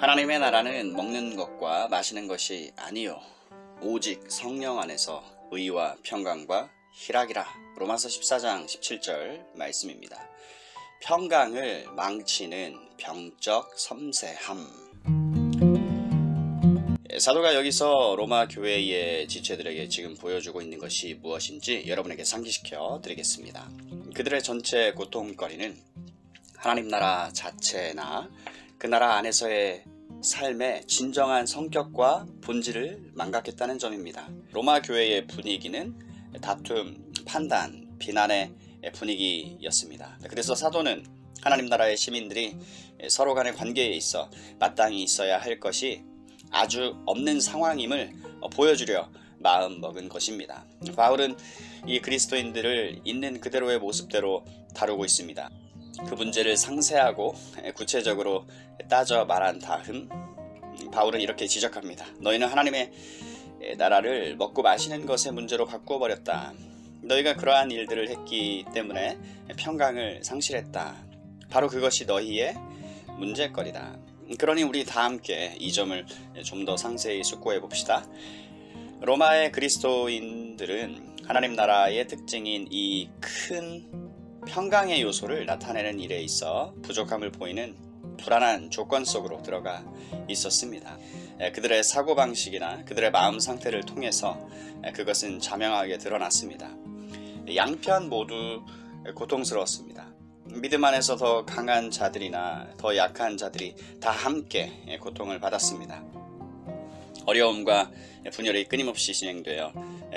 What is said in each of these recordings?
하나님의 나라는 먹는 것과 마시는 것이 아니요 오직 성령 안에서 의와 평강과 희락이라 로마서 14장 17절 말씀입니다. 평강을 망치는 병적 섬세함 예, 사도가 여기서 로마 교회의 지체들에게 지금 보여주고 있는 것이 무엇인지 여러분에게 상기시켜 드리겠습니다. 그들의 전체 고통거리는 하나님 나라 자체나 그 나라 안에서의 삶의 진정한 성격과 본질을 망각했다는 점입니다. 로마 교회의 분위기는 다툼, 판단, 비난의 분위기였습니다. 그래서 사도는 하나님 나라의 시민들이 서로 간의 관계에 있어 마땅히 있어야 할 것이 아주 없는 상황임을 보여주려 마음 먹은 것입니다. 바울은 이 그리스도인들을 있는 그대로의 모습대로 다루고 있습니다. 그 문제를 상세하고 구체적으로 따져 말한 다음 바울은 이렇게 지적합니다. 너희는 하나님의 나라를 먹고 마시는 것의 문제로 바꾸어 버렸다. 너희가 그러한 일들을 했기 때문에 평강을 상실했다. 바로 그것이 너희의 문제거리다. 그러니 우리 다 함께 이 점을 좀 더 상세히 숙고해 봅시다. 로마의 그리스도인들은 하나님 나라의 특징인 이 큰 평강의 요소를 나타내는 일에 있어 부족함을 보이는 불안한 조건 속으로 들어가 있었습니다. 그들의 사고방식이나 그들의 마음 상태를 통해서 그것은 자명하게 드러났습니다. 양편 모두 고통스러웠습니다. 믿음 안에서 더 강한 자들이나 더 약한 자들이 다 함께 고통을 받았습니다. 어려움과 분열이 끊임없이 진행되어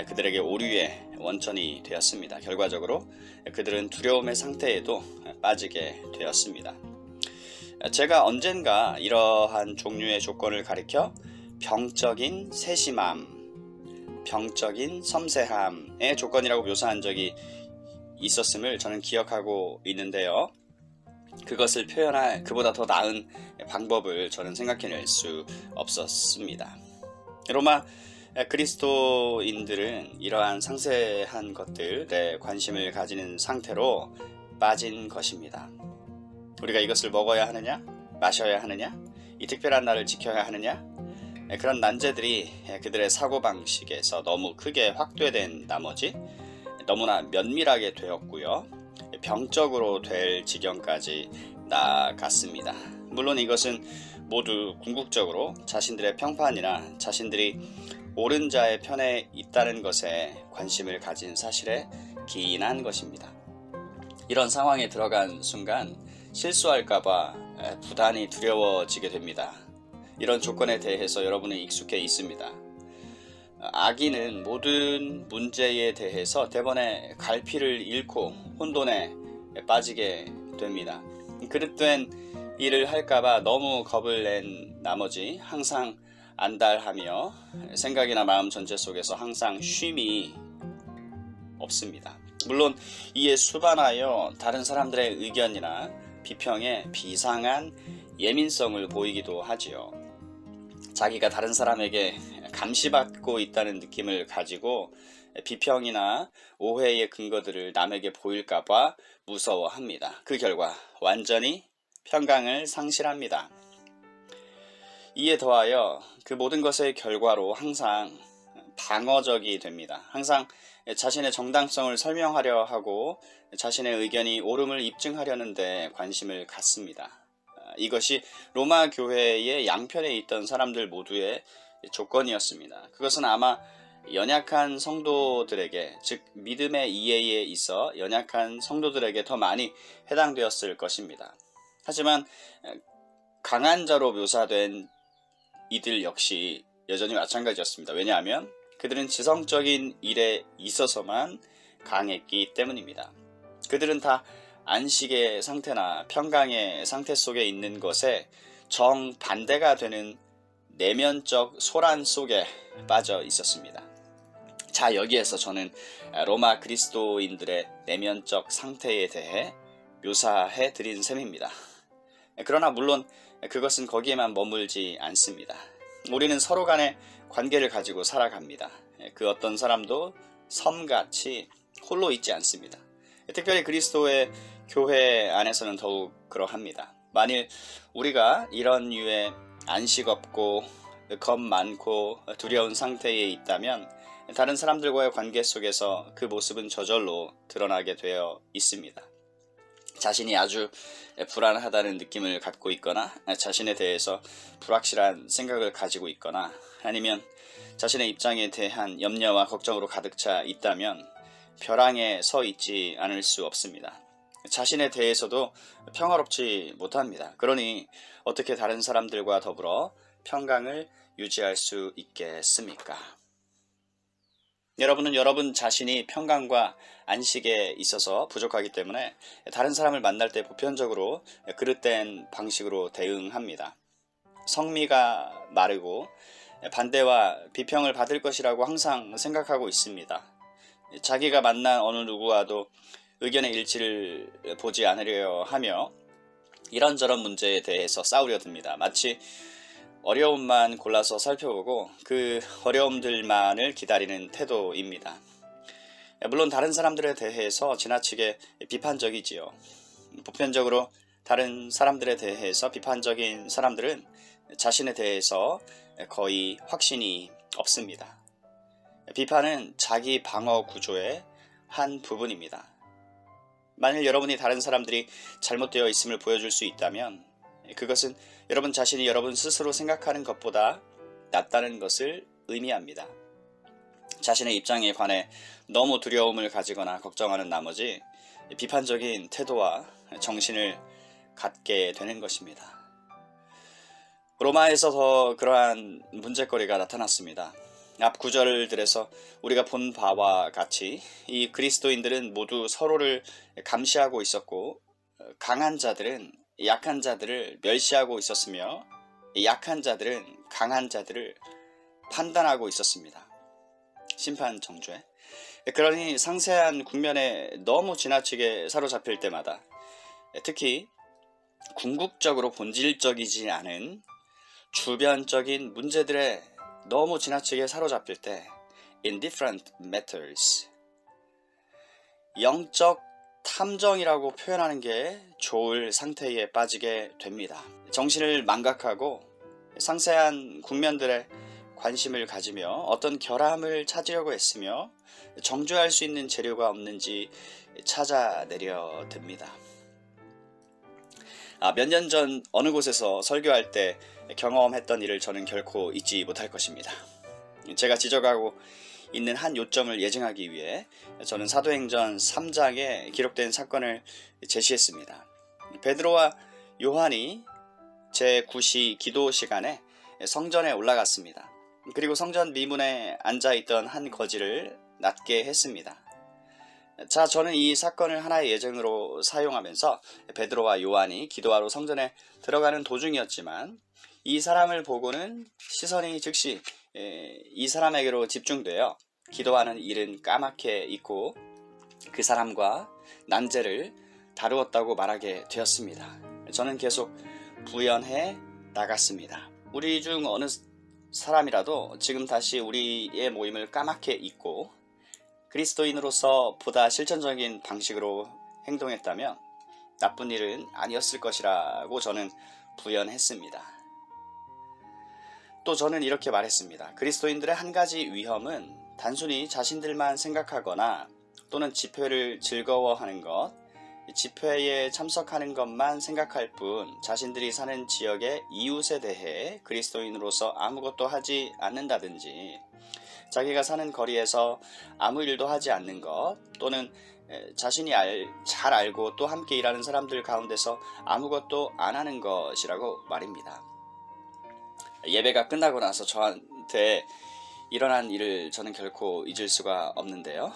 그들에게 오류의 원천이 되었습니다. 결과적으로 그들은 두려움의 상태에도 빠지게 되었습니다. 제가 언젠가 이러한 종류의 조건을 가리켜 병적인 세심함, 병적인 섬세함의 조건이라고 묘사한 적이 있었음을 저는 기억하고 있는데요. 그것을 표현할 그보다 더 나은 방법을 저는 생각해낼 수 없었습니다. 로마 그리스도인들은 이러한 상세한 것들에 관심을 가지는 상태로 빠진 것입니다. 우리가 이것을 먹어야 하느냐? 마셔야 하느냐? 이 특별한 날을 지켜야 하느냐? 그런 난제들이 그들의 사고방식에서 너무 크게 확대된 나머지 너무나 면밀하게 되었고요. 병적으로 될 지경까지 나아갔습니다. 물론 이것은 모두 궁극적으로 자신들의 평판이나 자신들이 옳은 자의 편에 있다는 것에 관심을 가진 사실에 기인한 것입니다. 이런 상황에 들어간 순간 실수할까봐 부단히 두려워지게 됩니다. 이런 조건에 대해서 여러분은 익숙해 있습니다. 아기는 모든 문제에 대해서 대번에 갈피를 잃고 혼돈에 빠지게 됩니다. 그릇된 일을 할까봐 너무 겁을 낸 나머지 항상 안달하며 생각이나 마음 전체 속에서 항상 쉼이 없습니다. 물론 이에 수반하여 다른 사람들의 의견이나 비평에 비상한 예민성을 보이기도 하지요. 자기가 다른 사람에게 감시받고 있다는 느낌을 가지고 비평이나 오해의 근거들을 남에게 보일까봐 무서워합니다. 그 결과 완전히 평강을 상실합니다. 이에 더하여 그 모든 것의 결과로 항상 방어적이 됩니다. 항상 자신의 정당성을 설명하려 하고 자신의 의견이 옳음을 입증하려는데 관심을 갖습니다. 이것이 로마 교회의 양편에 있던 사람들 모두의 조건이었습니다. 그것은 아마 연약한 성도들에게, 즉, 믿음의 이해에 있어 연약한 성도들에게 더 많이 해당되었을 것입니다. 하지만 강한 자로 묘사된 이들 역시 여전히 마찬가지였습니다. 왜냐하면 그들은 지성적인 일에 있어서만 강했기 때문입니다. 그들은 다 안식의 상태나 평강의 상태 속에 있는 것에 정반대가 되는 내면적 소란 속에 빠져 있었습니다. 자, 여기에서 저는 로마 그리스도인들의 내면적 상태에 대해 묘사해 드린 셈입니다. 그러나 물론 그것은 거기에만 머물지 않습니다. 우리는 서로 간의 관계를 가지고 살아갑니다. 그 어떤 사람도 섬같이 홀로 있지 않습니다. 특별히 그리스도의 교회 안에서는 더욱 그러합니다. 만일 우리가 이런 유의 안식 없고 겁 많고 두려운 상태에 있다면 다른 사람들과의 관계 속에서 그 모습은 저절로 드러나게 되어 있습니다. 자신이 아주 불안하다는 느낌을 갖고 있거나 자신에 대해서 불확실한 생각을 가지고 있거나 아니면 자신의 입장에 대한 염려와 걱정으로 가득 차 있다면 벼랑에 서 있지 않을 수 없습니다. 자신에 대해서도 평화롭지 못합니다. 그러니 어떻게 다른 사람들과 더불어 평강을 유지할 수 있겠습니까? 여러분은 여러분 자신이 평강과 안식에 있어서 부족하기 때문에 다른 사람을 만날 때 보편적으로 그릇된 방식으로 대응합니다. 성미가 마르고 반대와 비평을 받을 것이라고 항상 생각하고 있습니다. 자기가 만난 어느 누구와도 의견의 일치를 보지 않으려 하며 이런저런 문제에 대해서 싸우려 듭니다. 마치 어려움만 골라서 살펴보고 그 어려움들만을 기다리는 태도입니다. 물론 다른 사람들에 대해서 지나치게 비판적이지요. 보편적으로 다른 사람들에 대해서 비판적인 사람들은 자신에 대해서 거의 확신이 없습니다. 비판은 자기 방어 구조의 한 부분입니다. 만일 여러분이 다른 사람들이 잘못되어 있음을 보여줄 수 있다면 그것은 여러분 자신이 여러분 스스로 생각하는 것보다 낫다는 것을 의미합니다. 자신의 입장에 관해 너무 두려움을 가지거나 걱정하는 나머지 비판적인 태도와 정신을 갖게 되는 것입니다. 로마에서 더 그러한 문제거리가 나타났습니다. 앞 구절들에서 우리가 본 바와 같이 이 그리스도인들은 모두 서로를 감시하고 있었고 강한 자들은 약한 자들을 멸시하고 있었으며 약한 자들은 강한 자들을 판단하고 있었습니다. 심판 정죄. 그러니 상세한 국면에 너무 지나치게 사로잡힐 때마다 특히 궁극적으로 본질적이지 않은 주변적인 문제들에 너무 지나치게 사로잡힐 때 indifferent matters 영적 탐정이라고 표현하는 게 좋을 상태에 빠지게 됩니다. 정신을 망각하고 상세한 국면들에 관심을 가지며 어떤 결함을 찾으려고 했으며 정죄할 수 있는 재료가 없는지 찾아내려 듭니다. 아, 몇 년 전 어느 곳에서 설교할 때 경험했던 일을 저는 결코 잊지 못할 것입니다. 제가 지적하고 있는 한 요점을 예증하기 위해 저는 사도행전 3장에 기록된 사건을 제시했습니다. 베드로와 요한이 제9시 기도 시간에 성전에 올라갔습니다. 그리고 성전 미문에 앉아 있던 한 거지를 낫게 했습니다. 자, 저는 이 사건을 하나의 예정으로 사용하면서 베드로와 요한이 기도하러 성전에 들어가는 도중이었지만 이 사람을 보고는 시선이 즉시 이 사람에게로 집중되어 기도하는 일은 까맣게 잊고 그 사람과 난제를 다루었다고 말하게 되었습니다. 저는 계속 부연해 나갔습니다. 우리 중 어느 사람이라도 지금 다시 우리의 모임을 까맣게 잊고 그리스도인으로서 보다 실천적인 방식으로 행동했다면 나쁜 일은 아니었을 것이라고 저는 부연했습니다. 또 저는 이렇게 말했습니다. 그리스도인들의 한 가지 위험은 단순히 자신들만 생각하거나 또는 집회를 즐거워하는 것, 집회에 참석하는 것만 생각할 뿐 자신들이 사는 지역의 이웃에 대해 그리스도인으로서 아무것도 하지 않는다든지 자기가 사는 거리에서 아무 일도 하지 않는 것 또는 자신이 알, 잘 알고 또 함께 일하는 사람들 가운데서 아무것도 안 하는 것이라고 말입니다. 예배가 끝나고 나서 저한테 일어난 일을 저는 결코 잊을 수가 없는데요.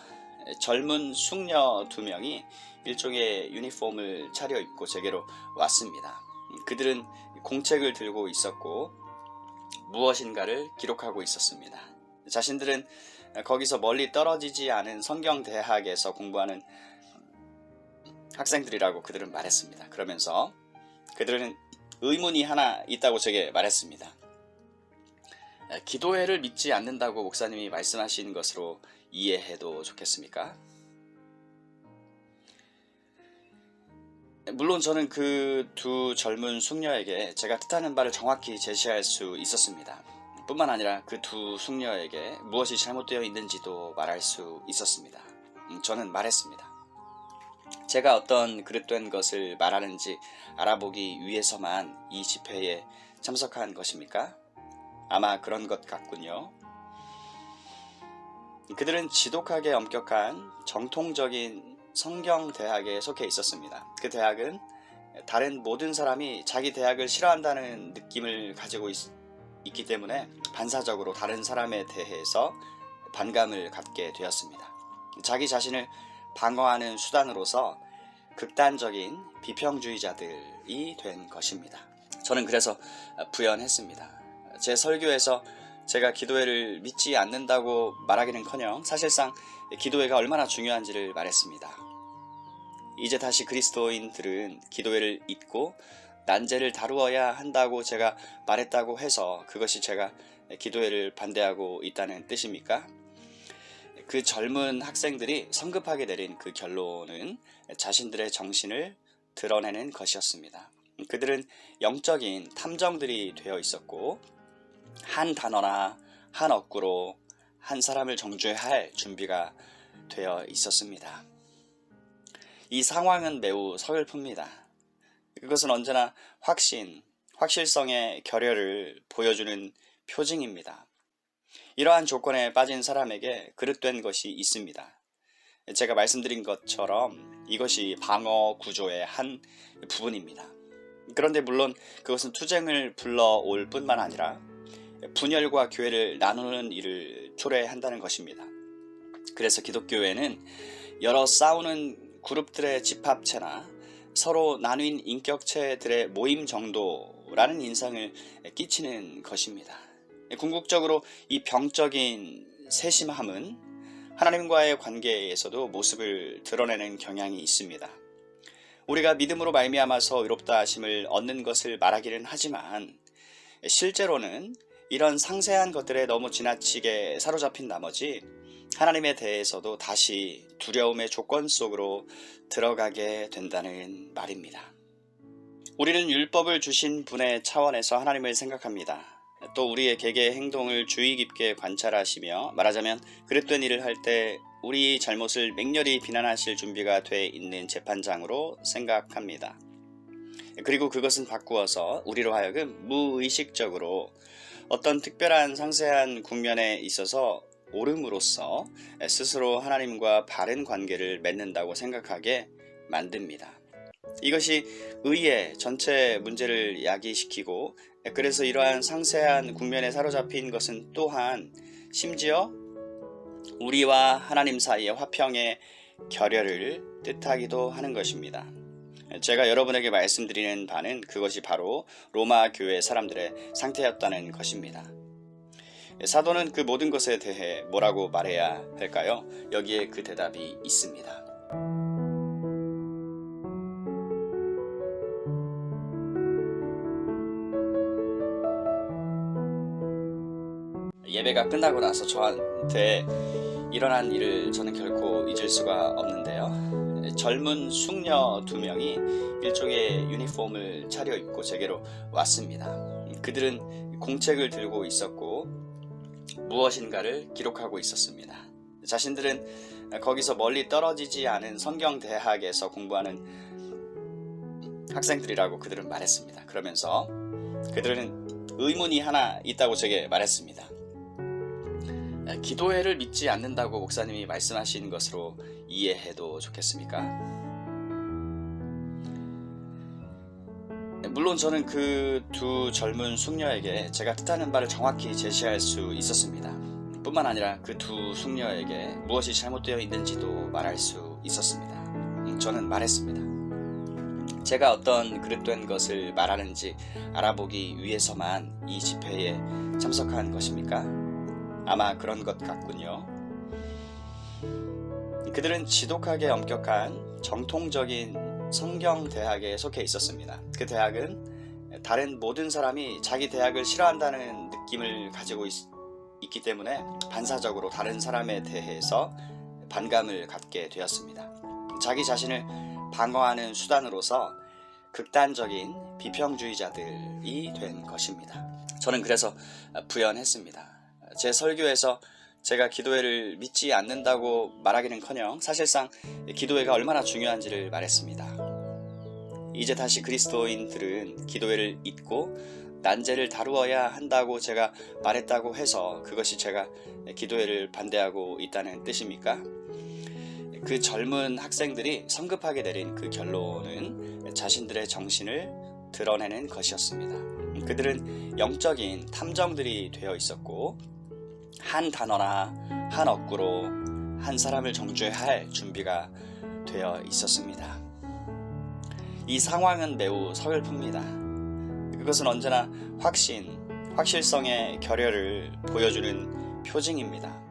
젊은 숙녀 두 명이 일종의 유니폼을 차려입고 제게로 왔습니다. 그들은 공책을 들고 있었고 무엇인가를 기록하고 있었습니다. 자신들은 거기서 멀리 떨어지지 않은 성경 대학에서 공부하는 학생들이라고 그들은 말했습니다. 그러면서 그들은 의문이 하나 있다고 제게 말했습니다. 기도회를 믿지 않는다고 목사님이 말씀하신 것으로 이해해도 좋겠습니까? 물론 저는 그 두 젊은 숙녀에게 제가 뜻하는 바를 정확히 제시할 수 있었습니다. 뿐만 아니라 그 두 숙녀에게 무엇이 잘못되어 있는지도 말할 수 있었습니다. 음, 저는 말했습니다. 제가 어떤 그릇된 것을 말하는지 알아보기 위해서만 이 집회에 참석한 것입니까? 아마 그런 것 같군요. 그들은 지독하게 엄격한 정통적인 성경 대학에 속해 있었습니다. 그 대학은 다른 모든 사람이 자기 대학을 싫어한다는 느낌을 가지고 있, 있기 때문에 반사적으로 다른 사람에 대해서 반감을 갖게 되었습니다. 자기 자신을 방어하는 수단으로서 극단적인 비평주의자들이 된 것입니다. 저는 그래서 부연했습니다. 제 설교에서 제가 기도회를 믿지 않는다고 말하기는커녕 사실상 기도회가 얼마나 중요한지를 말했습니다. 이제 다시 그리스도인들은 기도회를 잊고 난제를 다루어야 한다고 제가 말했다고 해서 그것이 제가 기도회를 반대하고 있다는 뜻입니까? 그 젊은 학생들이 성급하게 내린 그 결론은 자신들의 정신을 드러내는 것이었습니다. 그들은 영적인 탐정들이 되어 있었고 한 단어나 한 어구로 한 사람을 정죄할 준비가 되어 있었습니다. 이 상황은 매우 서글픕니다. 그것은 언제나 확신, 확실성의 결여를 보여주는 표징입니다. 이러한 조건에 빠진 사람에게 그릇된 것이 있습니다. 제가 말씀드린 것처럼 이것이 방어 구조의 한 부분입니다. 그런데 물론 그것은 투쟁을 불러올 뿐만 아니라 분열과 교회를 나누는 일을 초래한다는 것입니다. 그래서 기독교회는 여러 싸우는 그룹들의 집합체나 서로 나뉜 인격체들의 모임 정도라는 인상을 끼치는 것입니다. 궁극적으로 이 병적인 세심함은 하나님과의 관계에서도 모습을 드러내는 경향이 있습니다. 우리가 믿음으로 말미암아서 의롭다 하심을 얻는 것을 말하기는 하지만 실제로는 이런 상세한 것들에 너무 지나치게 사로잡힌 나머지 하나님에 대해서도 다시 두려움의 조건 속으로 들어가게 된다는 말입니다. 우리는 율법을 주신 분의 차원에서 하나님을 생각합니다. 또 우리의 개개의 행동을 주의 깊게 관찰하시며 말하자면 그릇된 일을 할 때 우리 잘못을 맹렬히 비난하실 준비가 돼 있는 재판장으로 생각합니다. 그리고 그것은 바꾸어서 우리로 하여금 무의식적으로 어떤 특별한 상세한 국면에 있어서 옳음으로써 스스로 하나님과 바른 관계를 맺는다고 생각하게 만듭니다. 이것이 의의 전체 문제를 야기시키고 그래서 이러한 상세한 국면에 사로잡힌 것은 또한 심지어 우리와 하나님 사이의 화평의 결여를 뜻하기도 하는 것입니다. 제가 여러분에게 말씀드리는 바는 그것이 바로 로마 교회 사람들의 상태였다는 것입니다. 사도는 그 모든 것에 대해 뭐라고 말해야 할까요? 여기에 그 대답이 있습니다. 예배가 끝나고 나서 저한테 일어난 일을 저는 결코 잊을 수가 없는데요. 젊은 숙녀 두 명이 일종의 유니폼을 차려입고 제게로 왔습니다. 그들은 공책을 들고 있었고 무엇인가를 기록하고 있었습니다. 자신들은 거기서 멀리 떨어지지 않은 성경 대학에서 공부하는 학생들이라고 그들은 말했습니다. 그러면서 그들은 의문이 하나 있다고 제게 말했습니다. 기도회를 믿지 않는다고 목사님이 말씀하신 것으로 이해해도 좋겠습니까? 물론 저는 그 두 젊은 숙녀에게 제가 뜻하는 바를 정확히 제시할 수 있었습니다. 뿐만 아니라 그 두 숙녀에게 무엇이 잘못되어 있는지도 말할 수 있었습니다. 음, 저는 말했습니다. 제가 어떤 그릇된 것을 말하는지 알아보기 위해서만 이 집회에 참석한 것입니까? 아마 그런 것 같군요. 그들은 지독하게 엄격한 정통적인 성경 대학에 속해 있었습니다. 그 대학은 다른 모든 사람이 자기 대학을 싫어한다는 느낌을 가지고 있, 있기 때문에 반사적으로 다른 사람에 대해서 반감을 갖게 되었습니다. 자기 자신을 방어하는 수단으로서 극단적인 비평주의자들이 된 것입니다. 저는 그래서 부연했습니다. 제 설교에서 제가 기도회를 믿지 않는다고 말하기는커녕 사실상 기도회가 얼마나 중요한지를 말했습니다. 이제 다시 그리스도인들은 기도회를 잊고 난제를 다루어야 한다고 제가 말했다고 해서 그것이 제가 기도회를 반대하고 있다는 뜻입니까? 그 젊은 학생들이 성급하게 내린 그 결론은 자신들의 정신을 드러내는 것이었습니다. 그들은 영적인 탐정들이 되어 있었고 한 단어나 한 어구로 한 사람을 정죄할 준비가 되어 있었습니다. 이 상황은 매우 서글픕니다. 그것은 언제나 확신, 확실성의 결여를 보여주는 표징입니다.